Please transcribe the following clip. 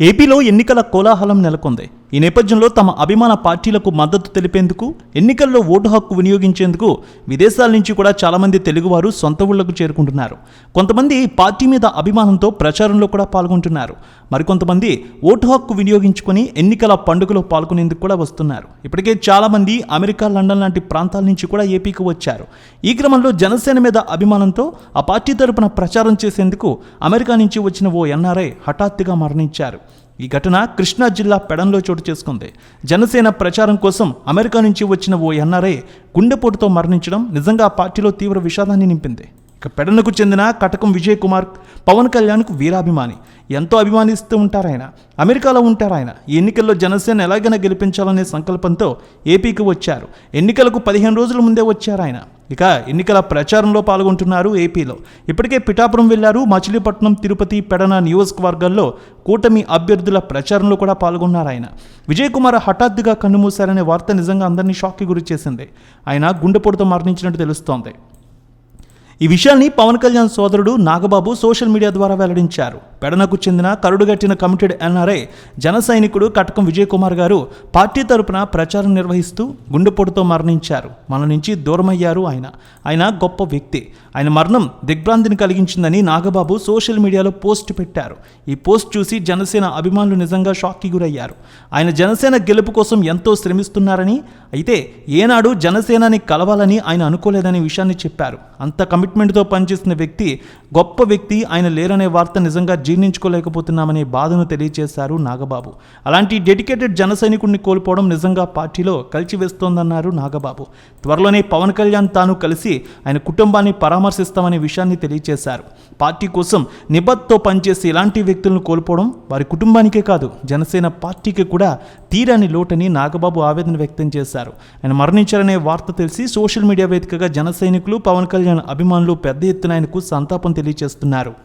ఏపీలో ఎన్నికల కోలాహలం నెలకొంది. ఈ నేపథ్యంలో తమ అభిమాన పార్టీలకు మద్దతు తెలిపేందుకు ఎన్నికల్లో ఓటు హక్కు వినియోగించేందుకు విదేశాల నుంచి కూడా చాలామంది తెలుగువారు సొంత ఊళ్ళకు చేరుకుంటున్నారు. కొంతమంది పార్టీ మీద అభిమానంతో ప్రచారంలో కూడా పాల్గొంటున్నారు. మరికొంతమంది ఓటు హక్కు వినియోగించుకొని ఎన్నికల పండుగలో పాల్గొనేందుకు కూడా వస్తున్నారు. ఇప్పటికే చాలామంది అమెరికా లండన్ లాంటి ప్రాంతాల నుంచి కూడా ఏపీకి వచ్చారు. ఈ క్రమంలో జనసేన మీద అభిమానంతో ఆ పార్టీ తరపున ప్రచారం చేసేందుకు అమెరికా నుంచి వచ్చిన ఓ ఎన్ఆర్ఐ హఠాత్తుగా మరణించారు. ఈ ఘటన కృష్ణా జిల్లా పెడంలో చోటు చేసుకుంది. జనసేన ప్రచారం కోసం అమెరికా నుంచి వచ్చిన ఓ ఎన్ఆర్ఐ గుండెపోటుతో మరణించడం నిజంగా పార్టీలో తీవ్ర విషాదాన్ని నింపింది. ఇక పెడనకు చెందిన కటకం విజయ్ కుమార్ పవన్ కళ్యాణ్కు వీరాభిమాని. ఎంతో అభిమానిస్తూ ఉంటారు ఆయన అమెరికాలో ఉంటారు ఆయన ఈ ఎన్నికల్లో జనసేన ఎలాగైనా గెలిపించాలనే సంకల్పంతో ఏపీకి వచ్చారు. ఎన్నికలకు పదిహేను రోజుల ముందే వచ్చారు ఆయన ఇక ఎన్నికల ప్రచారంలో పాల్గొంటున్నారు ఏపీలో. ఇప్పటికే పిఠాపురం వెళ్ళారు. మచిలీపట్నం తిరుపతి పెడన నియోజకవర్గాల్లో కూటమి అభ్యర్థుల ప్రచారంలో కూడా పాల్గొన్నారు ఆయన. విజయ్ కుమార్ హఠాత్తుగా కన్నుమూశారనే వార్త నిజంగా అందరినీ షాక్కి గురి చేసింది. ఆయన గుండెపోటుతో మరణించినట్టు తెలుస్తోంది. ఈ విషయాన్ని పవన్ కళ్యాణ్ సోదరుడు నాగబాబు సోషల్ మీడియా ద్వారా వెల్లడించారు. పెడనకు చెందిన కరుడుగట్టిన కమిటెడ్ ఎన్ఆర్ఐ జన సైనికుడు కటకం విజయ్ కుమార్ గారు పార్టీ తరపున ప్రచారం నిర్వహిస్తూ గుండెపోటుతో మరణించారు. మన నుంచి దూరమయ్యారు ఆయన. ఆయన గొప్ప వ్యక్తి. ఆయన మరణం దిగ్భ్రాంతిని కలిగించిందని నాగబాబు సోషల్ మీడియాలో పోస్ట్ పెట్టారు. ఈ పోస్ట్ చూసి జనసేన అభిమానులు నిజంగా షాక్కి గురయ్యారు. ఆయన జనసేన గెలుపు కోసం ఎంతో శ్రమిస్తున్నారని అయితే ఏనాడు జనసేనాని కలవాలని ఆయన అనుకోలేదనే విషయాన్ని చెప్పారు. అంత కమిట్మెంట్తో పనిచేసిన వ్యక్తి గొప్ప వ్యక్తి ఆయన లేరనే వార్త నిజంగా జీర్ణించుకోలేకపోతున్నామనే బాధను తెలియజేశారు నాగబాబు. అలాంటి డెడికేటెడ్ జన సైనికుడిని కోల్పోవడం నిజంగా పార్టీలో కలిచివేస్తోందన్నారు నాగబాబు. త్వరలోనే పవన్ కళ్యాణ్ తాను కలిసి ఆయన కుటుంబాన్ని పరామర్శిస్తామనే విషయాన్ని తెలియజేశారు పార్టీ కోసం నిబద్ధతో పనిచేసే ఇలాంటి వ్యక్తులను కోల్పోవడం వారి కుటుంబానికే కాదు జనసేన పార్టీకి కూడా తీరని లోటని నాగబాబు ఆవేదన వ్యక్తం చేశారు. ఆయన మరణించారనే వార్త తెలిసి సోషల్ మీడియా వేదికగా జన సైనికులు పవన్ కళ్యాణ్ అభిమానులు పెద్ద ఎత్తున ఆయనకు సంతాపం తెలియజేస్తున్నారు